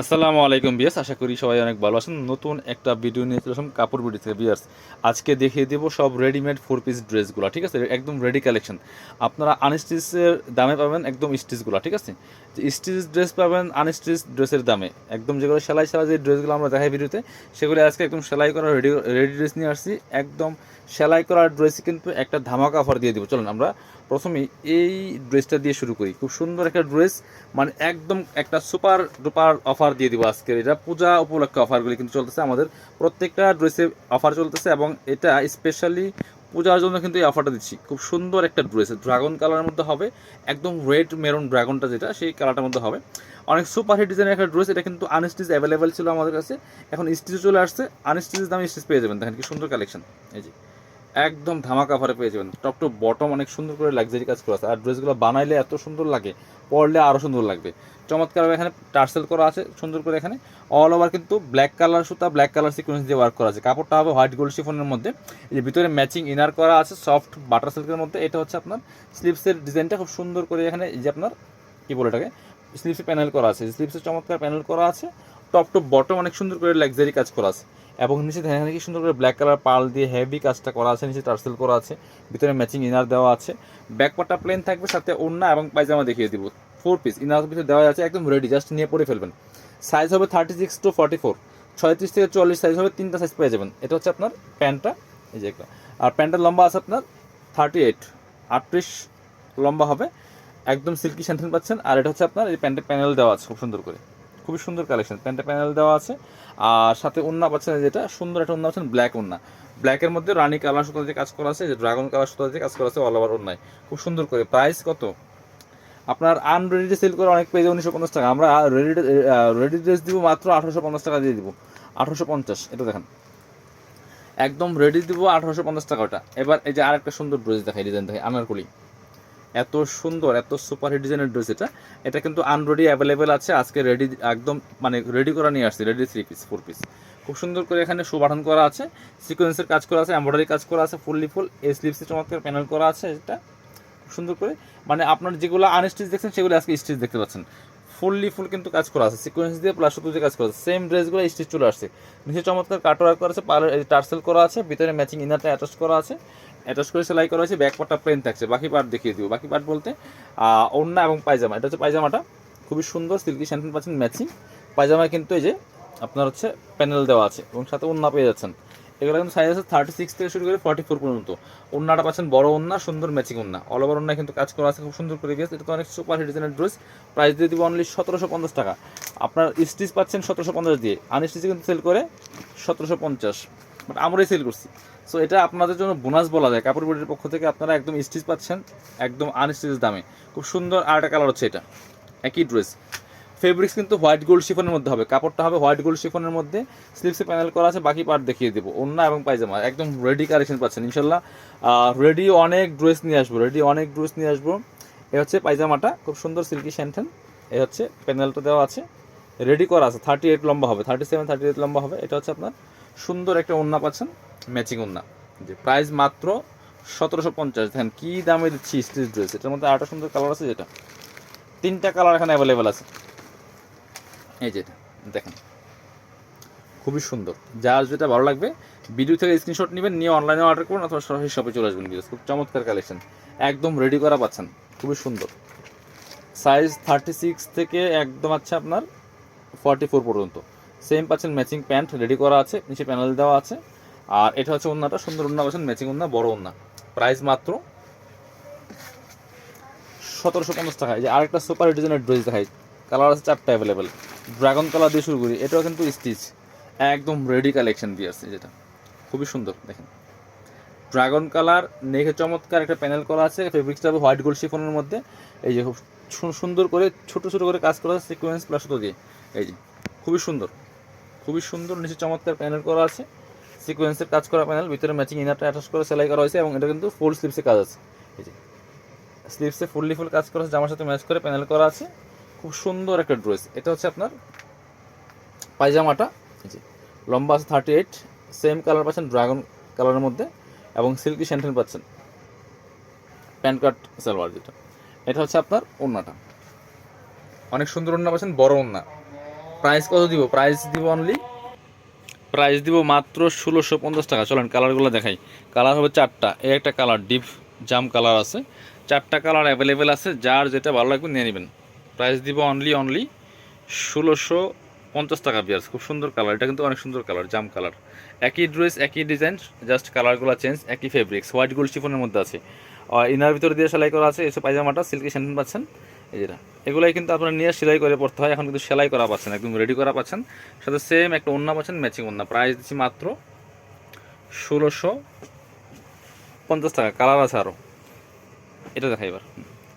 আসসালামু আলাইকুম বিয়াস আশা করি সবাই অনেক ভালো আছেন। নতুন একটা ভিডিও নিয়ে চলে আসলাম কাপড় বিডি থেকে। বিয়ার্স আজকে দেখিয়ে দেবো সব রেডিমেড ফোর পিস ড্রেসগুলো ঠিক আছে? একদম রেডি কালেকশন আপনারা আনস্টিচের দামে পাবেন একদম স্টিচগুলো ঠিক আছে? স্টিচ ড্রেস পাবেন আনস্টিচ ড্রেসের দামে। একদম যেগুলো সেলাই সেলাই যে ড্রেসগুলো আমরা দেখাই ভিডিওতে, সেগুলো আজকে একদম সেলাই করা রেডি রেডি ড্রেস নিয়ে আসছি। একদম সেলাই করা ড্রেসে কিন্তু একটা ধামাকা অফার দিয়ে দিব। চলুন আমরা প্রথমেই এই ড্রেসটা দিয়ে শুরু করি। খুব সুন্দর একটা ড্রেস মানে একদম একটা সুপার ডুপার অফার দিয়ে দিব আজকে এটা পূজা উপলক্ষে অফারগুলি কিন্তু চলতেছে। আমাদের প্রত্যেকটা ড্রেসে অফার চলতেছে এবং এটা স্পেশালি পূজার জন্য কিন্তু এই অফারটা দিচ্ছি। খুব সুন্দর একটা ড্রেস। ড্রাগন কালারের মধ্যে হবে, একদম রেড মেরুন ড্রাগনটা যেটা, সেই কালারটার মধ্যে হবে। অনেক সুপার হিট ডিজাইনের একটা ড্রেস, এটা কিন্তু আনস্টিচ অ্যাভেলেবেল ছিল আমাদের কাছে। এখন স্টিচ চলে আসছে। আনস্টিচের দামে স্টিচ পেয়ে যাবেন। দেখেন কি সুন্দর কালেকশন। এই যে একদম ধামাকা অফারে পেয়ে যাবেন। টপ টু বটম অনেক সুন্দর করে লাক্সারি কাজ করা আছে। আর ড্রেসগুলো বানাইলে এত সুন্দর লাগে, পরলে আরও সুন্দর লাগবে। চমৎকার এখানে টার্সেল করা আছে, সুন্দর করে এখানে। অল ওভার কিন্তু ব্ল্যাক কালার সুতা ব্ল্যাক কালার সিকোয়েন্স দিয়ে ওয়ার্ক করা আছে। কাপড়টা হবে হোয়াইট গোল্ড শিফনের মধ্যে। এই যে ভিতরে ম্যাচিং ইনার করা আছে সফট বাটার সিল্কের মধ্যে। এটা হচ্ছে আপনার স্লিপসের ডিজাইনটা খুব সুন্দর করে এখানে এই যে আপনার, কী বলে এটাকে? স্লিপসে প্যানেল করা আছে। স্লিপসে চমৎকার প্যানেল করা আছে। টপ টু বটম অনেক সুন্দর করে লাক্সারি কাজ করা আছে। এবং নিচে এখানে কি সুন্দর করে ব্ল্যাক কালার পাল দিয়ে হেভি কাজটা করা আছে, নিচে টার্সেল করা আছে, ভিতরে ম্যাচিং ইনার দেওয়া আছে। ব্যাকপারটা প্লেন থাকবে, সাথে ওড়না এবং পায়জামা দেখিয়ে দিব। ফোর পিস ইনার ভিতরে দেওয়া আছে, একদম রেডি জাস্ট নিয়ে পরে ফেলবেন। সাইজ হবে thirty six to forty four ছয়ত্রিশ থেকে চল্লিশ সাইজ হবে, তিনটা সাইজ পেয়ে যাবেন। এটা হচ্ছে আপনার প্যান্টটা, এই যে একটা। আর প্যান্টের লম্বা আছে আপনার থার্টি এইট আটত্রিশ লম্বা হবে। একদম সিল্কি স্যান্টেন পাচ্ছেন। আর এটা হচ্ছে আপনার, এই প্যান্টের প্যানেল দেওয়া আছে, খুব সুন্দর করে। খুবই সুন্দর কালেকশন প্যান্টের প্যানেল দেওয়া আছে। আর সাথে ওন্না পাচ্ছেন যেটা, সুন্দর একটা ওন্না পাচ্ছেন ব্ল্যাক ওন্না ব্ল্যাকের মধ্যে রানী কালার সুতা দিয়ে কাজ করা আছে যে ড্রাগন কালার সুতা দিয়ে কাজ করা আছে অল ওভার ওন্নায় খুব সুন্দর করে। প্রাইস কত? আপনার আনরেডি সেল করে অনেক পেজে উনিশশো পঞ্চাশ টাকা। আমরা রেডি রেডি ড্রেস দিব মাত্র আঠারোশো পঞ্চাশ টাকা দিয়ে দিব। আঠারোশো পঞ্চাশ, এটা দেখেন। একদম রেডি দিব আঠারোশো পঞ্চাশ টাকা ওটা। এবার এই যে আরেকটা সুন্দর ড্রেস দেখাই ডিজাইন দেখাই, আনারকুলি। এত সুন্দর, এত সুপার হিট ডিজাইনের ড্রেস এটা। এটা কিন্তু আনরেডি অ্যাভেলেবেল আছে। আজকে রেডি একদম মানে রেডি করা নিয়ে আসছে ready three piece four piece খুব সুন্দর করে এখানে সুবাঠন করা আছে সিকোয়েন্সের কাজ করা আছে এমব্রয়ডারি কাজ করা আছে ফুললি ফুল এই স্লিপসে চমৎকার প্যানেল করা আছে এটা। খুব সুন্দর করে মানে আপনার যেগুলো আনস্টিচ দেখছেন, সেগুলো আজকে স্টিচ দেখতে পাচ্ছেন। ফুললি ফুল কিন্তু কাজ করা আছে সিকোয়েন্স দিয়ে প্লাস সুতো দিয়ে কাজ করা আছে। সেম ড্রেসগুলো স্টিচ চলে আসছে। নিচে চমৎকার কাটওয়ার্ক করা আছে পার্লার টার্সেল করা আছে, ভিতরে ম্যাচিং ইনারটা অ্যাটাচ করা আছে। অ্যাটাচ করে সেলাই করা হয়েছে ব্যাক পার্টটা প্লেন থাকছে। বাকি পার্ট দেখিয়ে দিব। বাকি পার্ট বলতে ওড়না এবং পায়জামা। এটা হচ্ছে পায়জামাটা। খুবই সুন্দর সিল্কি শ্যাম্পেন পাচ্ছেন ম্যাচিং পায়জামায় কিন্তু এই যে, আপনার হচ্ছে প্যানেল দেওয়া আছে এবং সাথে ওড়না পেয়ে যাচ্ছেন। এগুলো কিন্তু সাইজ আছে থার্টি সিক্স থেকে শুরু করে ফর্টি ফোর পর্যন্ত। ওড়নাটা পাচ্ছেন বড় ওড়না, সুন্দর ম্যাচিং ওড়না। অল ওভার ওড়না কিন্তু কাজ করা আছে, খুব সুন্দর করে দিয়েছে এটা তো অনেক সুপার হিট ডিজাইনের ড্রেস প্রাইস দিয়ে দিব অনলি সতেরোশো পঞ্চাশ টাকা। আপনার স্টিচ পাচ্ছেন সতেরোশো পঞ্চাশ দিয়ে। আনস্টিচে কিন্তু সেল করে সতেরোশো পঞ্চাশ। বাট আমরাই সেল করছি। সো এটা আপনাদের জন্য বোনাস বলা যায়। কাপড় বিডির পক্ষ থেকে আপনারা একদম স্টিচ পাচ্ছেন, একদম আনস্টিচ দামে। খুব সুন্দর আর একটা কালার হচ্ছে এটা। একই ড্রেস ফেব্রিক্স কিন্তু হোয়াইট গোল্ড শিফনের মধ্যে হবে। কাপড়টা হবে হোয়াইট গোল্ড শিফনের মধ্যে। স্লিপসে প্যানেল করা আছে, বাকি পার্ট দেখিয়ে দেবো। ওন্না এবং পায়জামা, একদম রেডি কালেকশন পাচ্ছেন, ইনশাল্লাহ। রেডি অনেক ড্রেস নিয়ে আসব রেডি অনেক ড্রেস নিয়ে আসব। এ হচ্ছে পায়জামাটা, খুব সুন্দর সিল্কি স্যান্টেন এ হচ্ছে প্যানেলটা দেওয়া আছে। রেডি করা আছে থার্টি এইট লম্বা হবে থার্টি সেভেন থার্টি এইট লম্বা হবে। এটা হচ্ছে আপনার সুন্দর একটা ওন্না পাচ্ছেন ম্যাচিং ওন্না যে প্রাইস মাত্র সতেরোশো পঞ্চাশ। দেখেন কী দামে দিচ্ছি স্টিচ ড্রেস এটার মধ্যে আরেকটা সুন্দর কালার আছে যেটা। তিনটা কালার এখানে অ্যাভেলেবেল আছে। এই যে এটা, দেখেন। খুবই সুন্দর। যার যেটা ভালো লাগবে ভিডিও থেকে স্ক্রিনশট নেবেন নিয়ে অনলাইনে অর্ডার করুন অথবা সরাসরি শপে চলে আসবেন বিকজ খুব চমৎকার কালেকশন একদম রেডি করা পাচ্ছেন। খুবই সুন্দর। সাইজ থার্টি সিক্স থেকে একদম আছে আপনার ফর্টি ফোর পর্যন্ত। সেম পাচ্ছেন ম্যাচিং প্যান্ট রেডি করা আছে, নিচে প্যানেল দেওয়া আছে। আর এটা হচ্ছে ওনাটা সুন্দর ওন্না পাচ্ছেন ম্যাচিং ওন্না, বড় ওনা প্রাইস মাত্র সতেরোশো পঞ্চাশ টাকা যে আরেকটা সুপার ডিজাইনের ড্রেস দেখাই কালার আছে চারটা অ্যাভেলেবেল ড্রাগন কালার দিয়ে শুরু করি, এটাও কিন্তু স্টিচ একদম রেডি কালেকশন দিয়ে আসছে যেটা। খুবই সুন্দর, দেখেন। ড্রাগন কালার নেখে চমৎকার একটা প্যানেল করা আছে ফেব্রিক্সটা হবে হোয়াইট গোল্ড শিফনের মধ্যে। এই যে খুব সুন্দর করে, ছোট ছোট করে কাজ করা সিকোয়েন্স প্লাস দিয়ে। এই যে, খুবই সুন্দর। খুবই সুন্দর নিচে চমৎকার প্যানেল করা আছে। সিকোয়েন্সের কাজ করা প্যানেল ভিতরে ম্যাচিং ইনারটা অ্যাটাচ করে সেলাই করা হয়েছে এবং এটা কিন্তু ফুল স্লিপসে কাজ আছে। এই যে স্লিপসে ফুললি ফুল কাজ করা আছে জামার সাথে ম্যাচ করে প্যানেল করা আছে। খুব সুন্দর একটা ড্রেস এটা হচ্ছে আপনার পায়জামাটা। এই যে, লম্বা আছে থার্টি এইট সেম কালার পাচ্ছেন ড্রাগন কালারের মধ্যে এবং সিল্কি স্যান্টেন পাচ্ছেন। প্যান্ট কাট সালোয়ার যেটা। এটা হচ্ছে আপনার ওড়নাটা। অনেক সুন্দর ওড়না পাচ্ছেন, বড় ওড়না। প্রাইস কত দিব? প্রাইস দিব অনলি প্রাইস দিব মাত্র ষোলোশো পঞ্চাশ টাকা। চলেন কালারগুলো দেখাই। কালার হবে চারটা। এই একটা কালার ডিপ জাম কালার আছে। চারটা কালার অ্যাভেলেবেল আছে। যার যেটা ভালো লাগবে নিয়ে নেবেন। প্রাইস দিব অনলি অনলি ষোলোশো পঞ্চাশ টাকা বিয়ার্স খুব সুন্দর কালার এটা কিন্তু অনেক সুন্দর কালার জাম কালার একই ড্রেস একই ডিজাইন জাস্ট কালারগুলো চেঞ্জ একই ফেব্রিক্স হোয়াইট গোল্ড শিফনের মধ্যে আছে। আর ইনার ভিতরে দিয়ে সেলাই করা আছে। এসে পায়জামাটা সিল্কি স্যান্ডেল পাচ্ছেন। এই যেটা এগুলাই কিন্তু আপনারা নিয়ে সেলাই করে পড়তে হয়, এখন কিন্তু সেলাই করা পাচ্ছেন, একদম রেডি করা পাচ্ছেন। সাথে সেম একটা ওন্না পাচ্ছেন ম্যাচিং ওন্না প্রাইস দিচ্ছি মাত্র ষোলোশো পঞ্চাশ টাকা কালার আছে আরও এটা দেখাই এবার।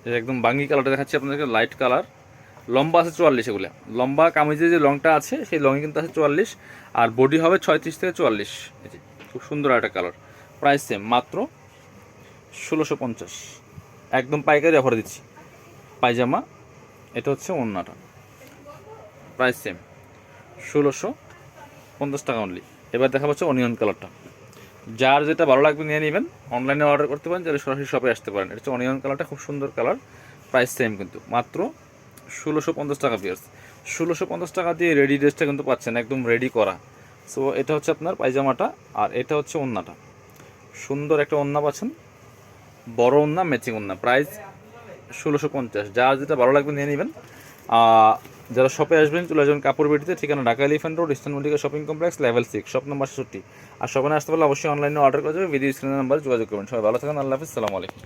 এটা একদম বাঙ্গি কালারটা দেখাচ্ছি আপনাদেরকে লাইট কালার লম্বা আছে চুয়াল্লিশ এগুলো। লম্বা কামিজে যে লংটা আছে, সেই লংয়ে কিন্তু আছে চুয়াল্লিশ। আর বডি হবে ছয়ত্রিশ থেকে চুয়াল্লিশ। খুব সুন্দর একটা কালার প্রাইস সেম মাত্র ষোলোশো পঞ্চাশ। একদম পাইকারি অফার দিচ্ছি। পায়জামা, এটা হচ্ছে ওন্নাটা। প্রাইস সেম ষোলোশো পঞ্চাশ টাকা অনলি এবার দেখা পাচ্ছে অনিয়ন কালারটা যার যেটা ভালো লাগবে নিয়ে নেবেন অনলাইনে অর্ডার করতে পারেন, যারা সরাসরি শপে আসতে পারেন। এটা হচ্ছে অনিয়ন কালারটা খুব সুন্দর কালার প্রাইস সেম কিন্তু। মাত্র ষোলোশো পঞ্চাশ টাকা পিয়ার্স ষোলোশো পঞ্চাশ টাকা দিয়ে রেডি ড্রেসটা কিন্তু পাচ্ছেন, একদম রেডি করা। সো এটা হচ্ছে আপনার পায়জামাটা আর এটা হচ্ছে ওন্নাটা। সুন্দর একটা ওন্না পাচ্ছেন। বড় ওন্না ম্যাচিং ওন্না। প্রাইস ষোলোশো পঞ্চাশ। যার যেটা ভালো লাগবে নিয়ে নেবেন। যারা শপে আসবেন, চলে আসবেন কাপড় বেটিতে ঠিকানা Dhaka elephant road eastern Mallika shopping complex level six shop number ছেষট্টি আর শপে আসতে পারলে অবশ্যই অনলাইনে অর্ডার করা যাবে ভিডিও স্ক্রিনের নাম্বার যোগাযোগ করবেন। সবাই ভালো থাকেন, আল্লাহ হাফিজ, সালামু আলাইকুম।